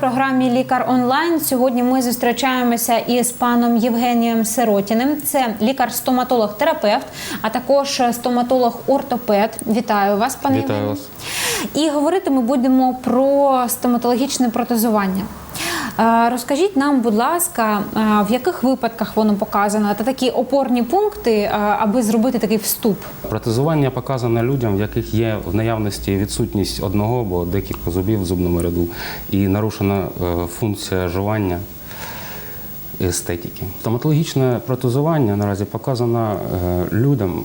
Програмі Лікар онлайн. Сьогодні ми зустрічаємося із паном Євгенієм Сиротіним. Це лікар-стоматолог-терапевт, а також стоматолог-ортопед. Вітаю вас, пане Вітаю вас. І говорити ми будемо про стоматологічне протезування. Е, Розкажіть нам, будь ласка, е, в яких випадках воно показано та такі опорні пункти, е, аби зробити такий вступ. Протезування показане людям, в яких є в наявності відсутність одного або декілька зубів в зубному ряду і нарушена функція жування естетики. Стоматологічне протезування наразі показано людям,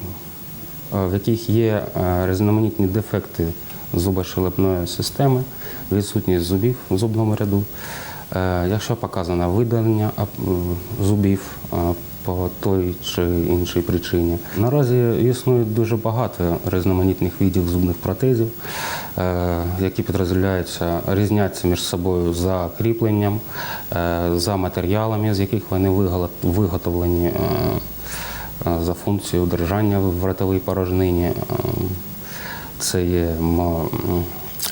в яких є різноманітні дефекти зубошелепної системи, відсутність зубів в зубному ряду. Е, Якщо показано видалення зубів е, по той чи іншій причині. Наразі існує дуже багато різноманітних видів зубних протезів, е, які підрозділяються, різняться між собою за кріпленням, е, за матеріалами, з яких вони виготовлені, е, е, за функцією держання в ротовій порожнині. Е, Це є,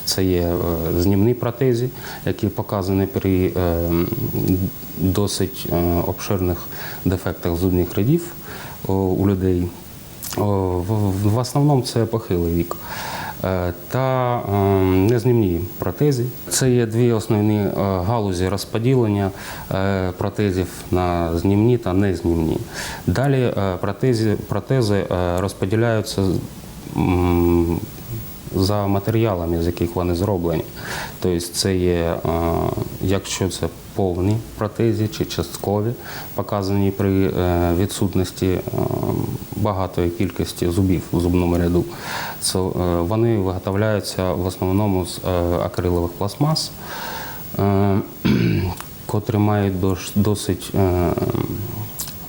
це є е, знімні протези, які показані при е, досить е, обширних дефектах зубних рядів у людей. В, основному це похилий вік. Та незнімні протези. Це є дві основні галузі розподілення протезів на знімні та незнімні. Далі протези, протези розподіляються за матеріалами, з яких вони зроблені. Тобто це є, е, якщо це повні протези чи часткові, показані при е, відсутності е, багатої кількості зубів у зубному ряду, це, вони виготовляються в основному з акрилових пластмас, котрі мають досить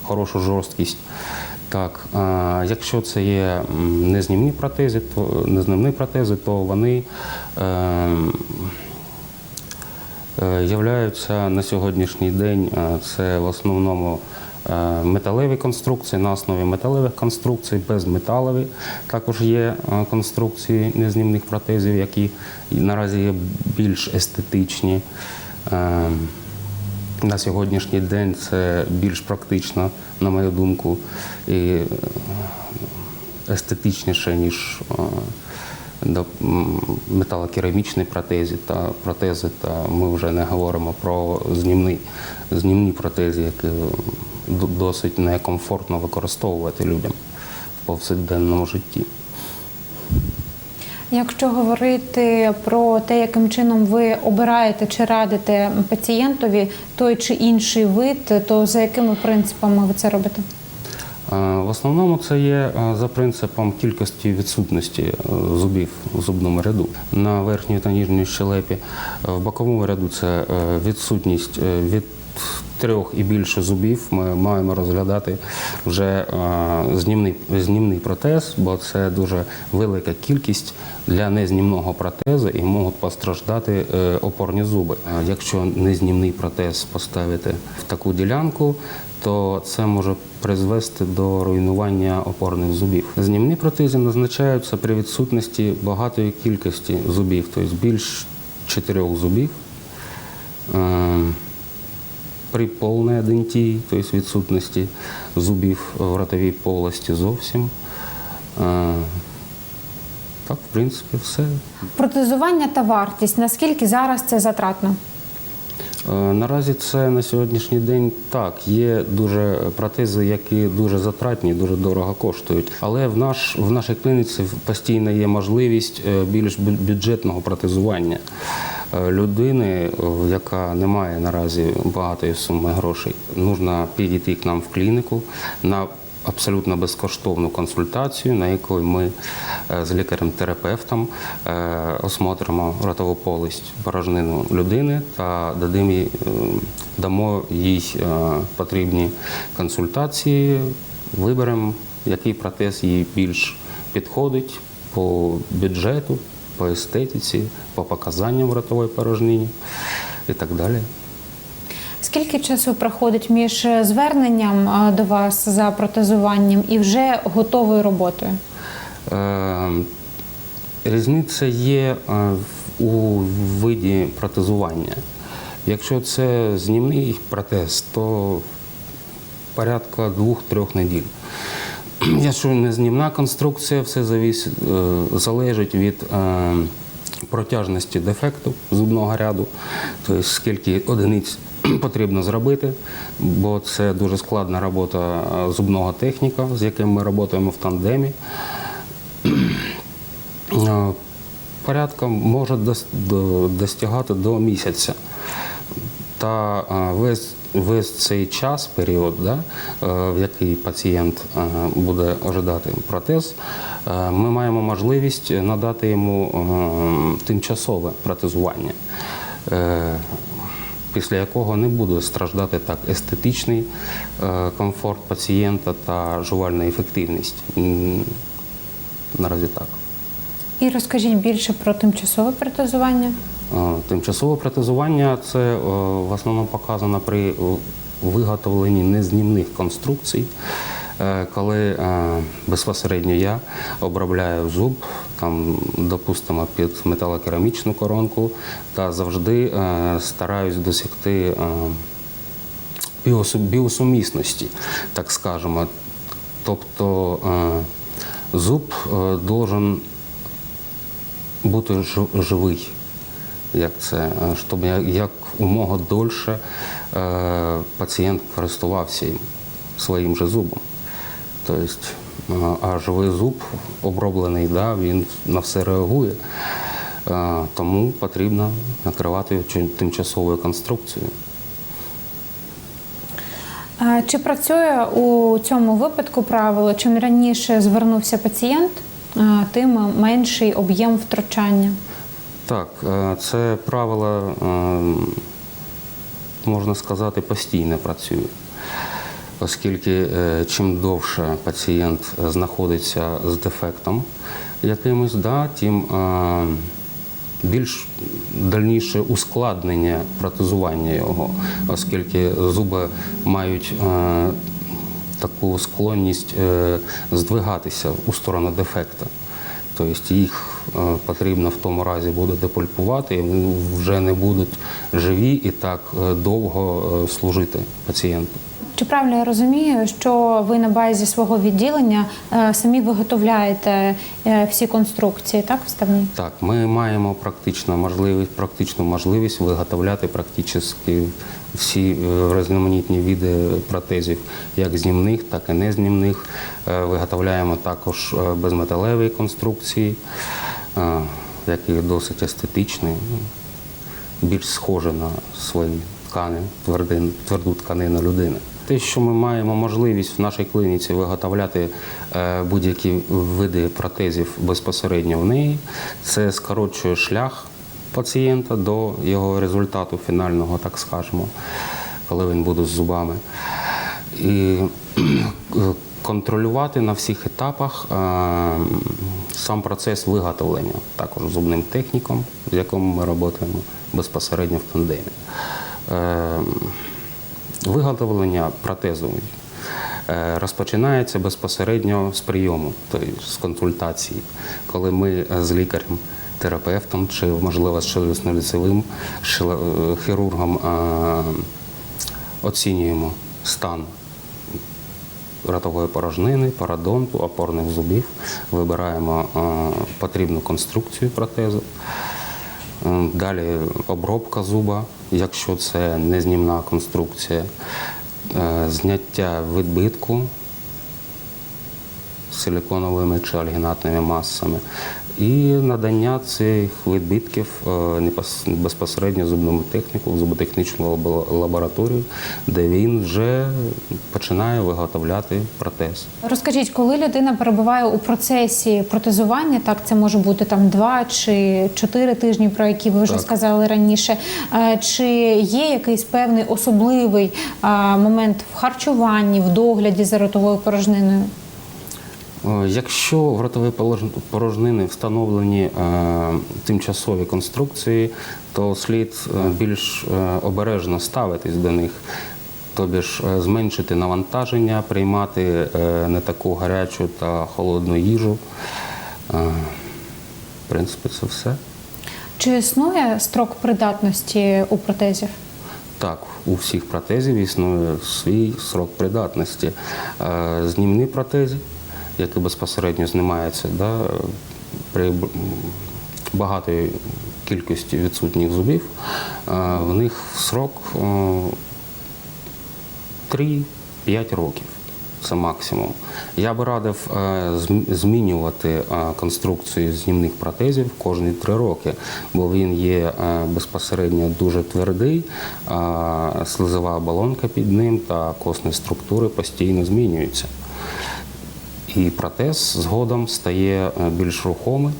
хорошу жорсткість. Так, якщо це є незнімні протези, то незнімні протези, то вони е, е, являються на сьогоднішній день. е, Це в основному е, металеві конструкції на основі металевих конструкцій, безметалеві. Також є конструкції незнімних протезів, які наразі є більш естетичні. Е, на сьогоднішній день це більш практично, на мою думку, і е, естетичніше, ніж е, металокерамічні протези та протези. Та ми вже не говоримо про знімні, знімні протези, які досить некомфортно використовувати людям в повсякденному житті. Якщо говорити про те, яким чином ви обираєте чи радите пацієнтові той чи інший вид, то за якими принципами ви це робите? Е, В основному це є е, за принципом кількості відсутності е, зубів у зубному ряду на верхній та нижній щелепі. В боковому ряду це відсутність від трьох і більше зубів. Ми маємо розглядати вже е, знімний, знімний протез, бо це дуже велика кількість для незнімного протезу і можуть постраждати е, опорні зуби. Е, Якщо незнімний протез поставити в таку ділянку, то це може призвести до руйнування опорних зубів. Знімні протези назначаються при відсутності багатої кількості зубів, тобто більш чотирьох зубів. При повній адентії, тобто відсутності зубів в ротовій полості зовсім. Так, в принципі, все. Протезування та вартість. Наскільки зараз це затратно? Наразі це на сьогоднішній день так. Є дуже протези, які дуже затратні, дуже дорого коштують. Але в наш в нашій клініці постійно є можливість е, більш бю- бюджетного протезування людини, яка не має наразі багатої суми грошей. Нужно підійти к нам в клініку на абсолютно безкоштовну консультацію, на якій ми е, з лікарем-терапевтом е, осмотримо ротову полость порожнину людини та е, дамо їй е, потрібні консультації, виберемо, який протез їй більш підходить по бюджету, по естетиці, по показанням ротової порожнині і так далі. Скільки часу проходить між зверненням до вас за протезуванням і вже готовою роботою? Е, Різниця є е, у виді протезування. Якщо це знімний протез, то порядка двох-трьох неділь. Якщо не знімна конструкція, все е, залежить від е, протяжності дефекту зубного ряду, тобто скільки одиниць потрібно зробити, бо це дуже складна робота е, зубного техніка, з яким ми працюємо в тандемі. Порядка може дос- достигати до місяця. Та весь, весь цей час, період, да, е, в який пацієнт е, буде ожидати протез, е, ми маємо можливість надати йому тимчасове протезування, після якого не буде страждати так естетичний комфорт пацієнта та жувальна ефективність. Наразі так. І розкажіть більше про тимчасове протезування. Е, Тимчасове протезування це е, в основному показано при е, виготовленні незнімних конструкцій, коли безпосередньо я обробляю зуб, там, допустимо, під металокерамічну коронку, та завжди стараюсь досягти біосумісності, так скажемо. Тобто зуб должен бути живий, як це, е, щоб як умога дольше е, пацієнт користувався своїм же зубом. Тобто, е, а живий зуб оброблений, да, він на все реагує. Тому потрібно накривати тимчасовою конструкцією. Чи працює у цьому випадку правило, чим раніше звернувся пацієнт, тим менший об'єм втручання? Так, е, це правило, е, можна сказати, постійно працює. Оскільки е, чим довше пацієнт знаходиться з дефектом якимось, да, тим більш дальніше ускладнення протезування його, оскільки зуби мають таку склонність здвигатися у сторону дефекта. Тобто їх потрібно в тому разі буде депульпувати, і вони вже не будуть живі і так е, довго е, служити пацієнту. Чи правильно я розумію, що ви на базі свого відділення е, самі виготовляєте е, всі конструкції, так, вставні? Так, ми маємо практично можливість, практичну можливість виготовляти практично всі е, різноманітні види протезів, як знімних, так і незнімних. Е, Виготовляємо також е, безметалеві конструкції, які досить естетичні, ну, більш схожі на свої ткани, тверду тканину людини. Те, що ми маємо можливість в нашій клініці виготовляти е, будь-які види протезів безпосередньо в неї, це скорочує шлях пацієнта до його результату фінального, так скажемо, коли він буде з зубами. І контролювати на всіх етапах е, сам процес виготовлення, також зубним техніком, з яким ми працюємо безпосередньо в тандемі. Е, Виготовлення протезу е, розпочинається безпосередньо з прийому, тобто з консультації, коли ми з лікарем, терапевтом чи, можливо, з челюстно-лицевим хірургом оцінюємо стан ротової порожнини, парадонту, опорних зубів, вибираємо е, потрібну конструкцію протезу. Е, Далі обробка зуба, якщо це незнімна конструкція, Е, зняття відбитку силиконовими чи альгінатними масами, і надання цих відбитків е, безпосередньо зубному техніку в зуботехнічну лабораторію, де він вже починає виготовляти протез. Розкажіть, коли людина перебуває у процесі протезування, так це може бути там два чи чотири тижні, про які ви вже Так. сказали раніше. е, Чи є якийсь певний особливий е, момент в харчуванні, в догляді за ротовою порожниною? Е, Якщо в ротовій полож- порожнини встановлені е, тимчасові конструкції, то слід е, більш обережно ставитись до них, тобі ж зменшити навантаження, приймати не таку гарячу та холодну їжу. В принципі, це все. Чи існує строк придатності у протезів? Так, у всіх протезів існує свій срок придатності. Знімні протези, які безпосередньо знімаються, да, при багатої кількості відсутніх зубів, е, в них срок е, 3-5 років. Це максимум. Я би радив е, змінювати е, конструкцію знімних протезів кожні три роки, бо він є е, безпосередньо дуже твердий, слизова оболонка під ним та косні структури постійно змінюються. І протез згодом стає е, більш рухомий.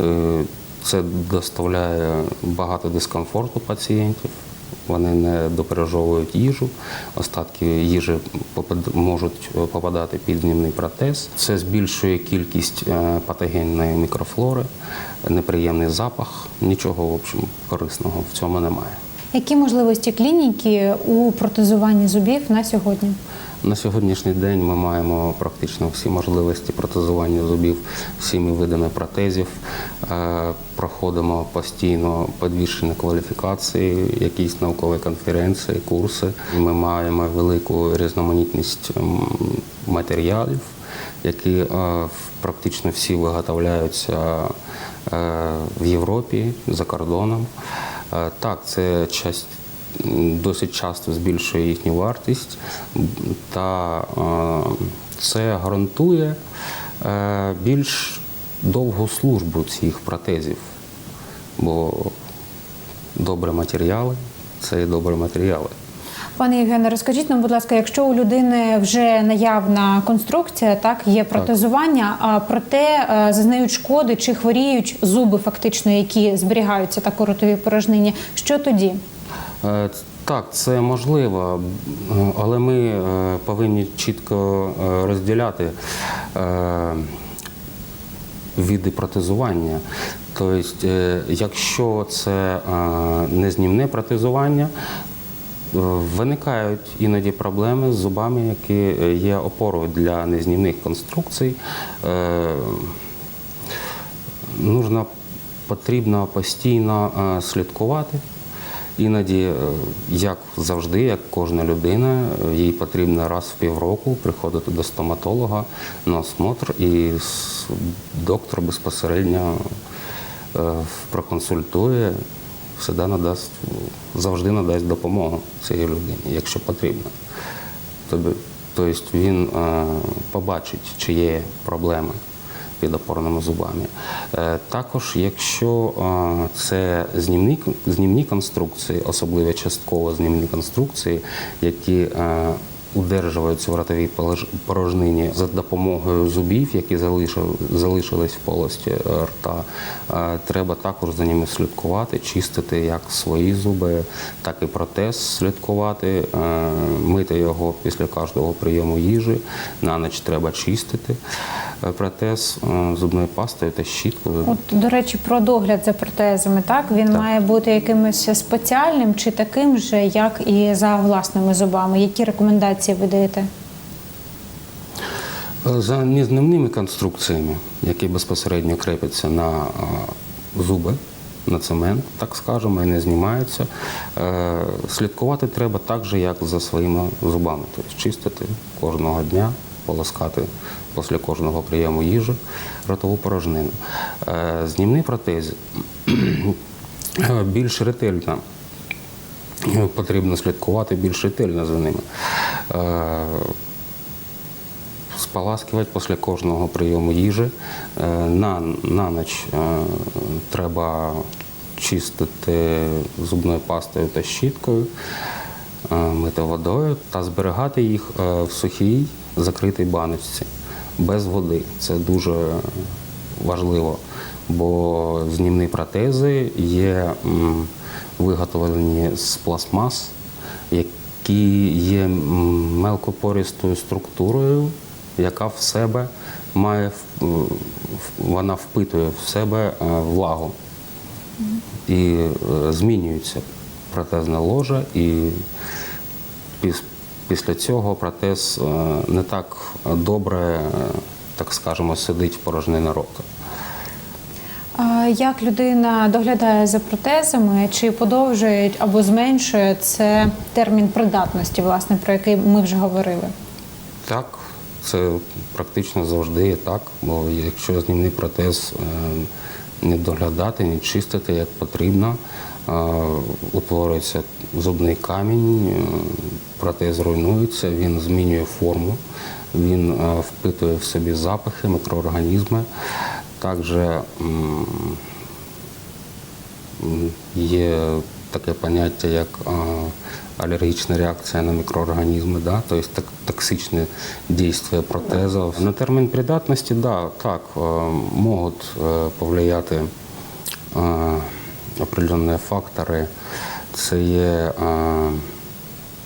Е, Це доставляє багато дискомфорту пацієнтів. Вони не допережовують їжу, остатки їжі можуть е, попадати під знімний протез. Це збільшує кількість патогенної мікрофлори, неприємний запах. Нічого в общем, корисного в цьому немає. Які можливості клініки у протезуванні зубів на сьогодні? На сьогоднішній день ми маємо практично всі можливості протезування зубів всіми видами протезів. Е, Проходимо постійно підвищення кваліфікації, якісь наукові конференції, курси. Ми маємо велику різноманітність матеріалів, які е, практично всі виготовляються е, в Європі за кордоном. Так, це часть досить часто збільшує їхню вартість, та е, це гарантує е, більш довгу службу цих протезів, бо добрі матеріали це і добрі матеріали. Пане Євгене, розкажіть нам, будь ласка, якщо у людини вже наявна конструкція, так є протезування, а проте е, зазнають шкоди чи хворіють зуби, фактично, які зберігаються так у ротовій порожнині, що тоді? Е, Так, це можливо, е, але ми е, повинні чітко розділяти види протезування. Тобто, якщо це незнімне протезування, виникають іноді проблеми з зубами, які є опорою для незнімних конструкцій. Нужно, потрібно постійно слідкувати. Іноді, е, як завжди, як кожна людина, е, їй потрібно раз в півроку приходити до стоматолога на осмотр, і доктор безпосередньо е, проконсультує, всегда надасть, завжди надасть допомогу цій людині, якщо потрібно. Тобто, він побачить, чи є проблеми під опорними зубами. Е, Також, якщо е, це знімні, знімні конструкції, особливо частково знімні конструкції, які е, удержуються в ротовій порожнині за допомогою зубів, які залишились в полості е, рта, е, треба також за ними слідкувати, чистити як свої зуби, так і протез слідкувати, е, мити його після кожного прийому їжі. На ніч треба чистити протез зубною пастою та щіткою. От, до речі, про догляд за протезами, так він Так. має бути якимось спеціальним чи таким же, як і за власними зубами. Які рекомендації ви даєте? За незнімними конструкціями, які безпосередньо крепляться на е, зуби, на цемент, так скажемо, і не знімаються, е, слідкувати треба так же, як за своїми зубами. Тобто чистити кожного дня, полоскати після кожного прийому їжі ротову порожнину. Е, Знімні протези е, більш ретельно е, потрібно слідкувати більш ретельно за ними. Е, споласкивати після кожного прийому їжі. Е, На, на ніч е, треба чистити зубною пастою та щіткою, мити водою та зберігати їх в сухій закритій баночці без води. Це дуже важливо, бо знімні протези є виготовлені з пластмас, які є мелкопористою структурою, яка в себе має вона впитує в себе е, влагу і е, змінюється протезне ложе, і після цього протез е, не так добре, так скажемо, сидить в порожнині рота. Як людина доглядає за протезами, чи подовжує або зменшує це термін придатності, власне, про який ми вже говорили? Так, це практично завжди є так, бо якщо знімний протез е, не доглядати, не чистити як потрібно, утворюється зубний камінь, е, протез руйнується, він змінює форму, він е, впитує в собі запахи, мікроорганізми. М, Є таке поняття, як алергічна реакція на мікроорганізми, да? тобто так, токсичне дійство протезів. На термін придатності, да, так, е, можуть е, повлияти е, определенні фактори. Це є е,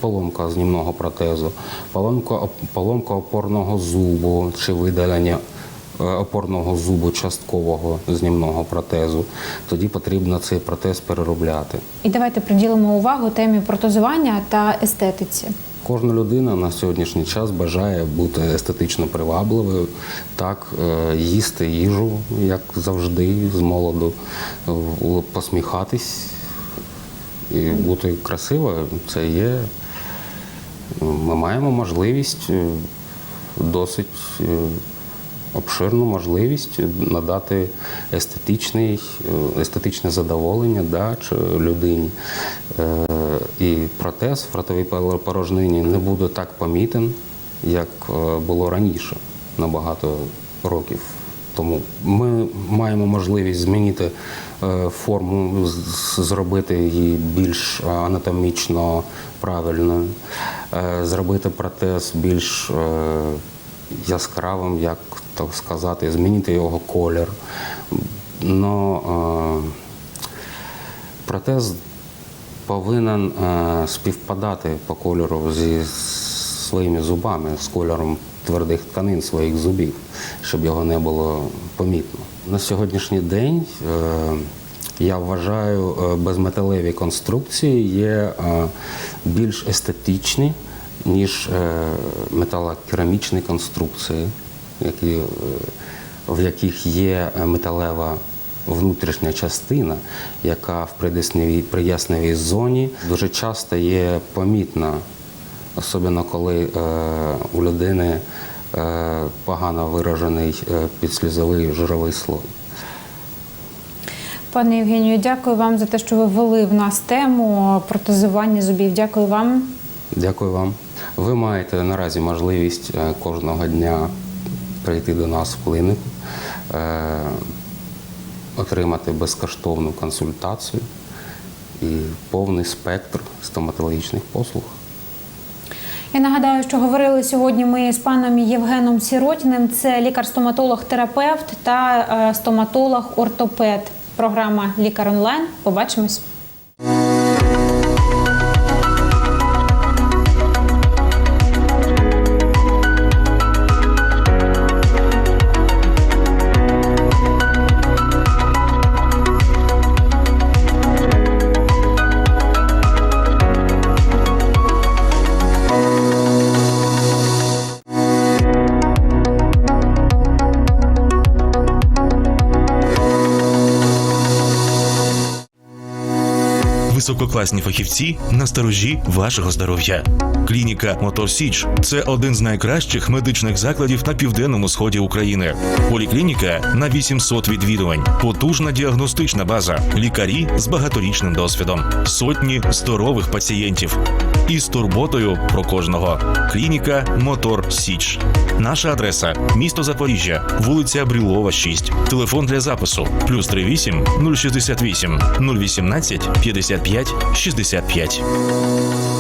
поломка знімного протезу, поломка, поломка опорного зубу чи видалення е, опорного зубу часткового знімного протезу. Тоді потрібно цей протез переробляти. І давайте приділимо увагу темі протезування та естетиці. Кожна людина на сьогоднішній час бажає бути естетично привабливою, так, е, їсти їжу, як завжди, з молоду, е, посміхатись і бути красивою. Це є. Ми маємо можливість, е, досить е, обширну можливість надати естетичний, е, естетичне задоволення да, людині. Е, І протез в ротовій пор- порожнині не буде так помітен, як е, було раніше, набагато років тому. Ми маємо можливість змінити форму, зробити її більш анатомічно правильною, зробити протез більш яскравим, як так сказати, змінити його колір. Но е, протез повинен е, співпадати по кольору зі своїми зубами, з кольором твердих тканин своїх зубів, щоб його не було помітно. На сьогоднішній день е, я вважаю, безметалеві конструкції є більш естетичні, ніж металокерамічні конструкції, які, е, в яких є металева внутрішня частина, яка в приясневій зоні дуже часто є помітна, особливо коли е, у людини е, погано виражений е, підслізовий жировий слой. Пане Євгенію, дякую вам за те, що ви ввели в нас тему протезування зубів. Дякую вам. Дякую вам. Ви маєте наразі можливість е, кожного дня прийти до нас в клініку, е, отримати безкоштовну консультацію і повний спектр стоматологічних послуг. Я нагадаю, що говорили сьогодні ми з паном Євгеном Сіротіним. Це лікар-стоматолог-терапевт та е, стоматолог-ортопед. Програма Лікар онлайн. Побачимось. Висококласні фахівці на сторожі вашого здоров'я. Клініка Мотор Січ це один з найкращих медичних закладів на південному сході України. Поліклініка на 800 відвідувань, потужна діагностична база, лікарі з багаторічним досвідом, сотні здорових пацієнтів із турботою про кожного. Клініка Мотор Січ. Наша адреса місто Запоріжжя, вулиця Брілова, 6. Телефон для запису плюс 38 068 018 55 65.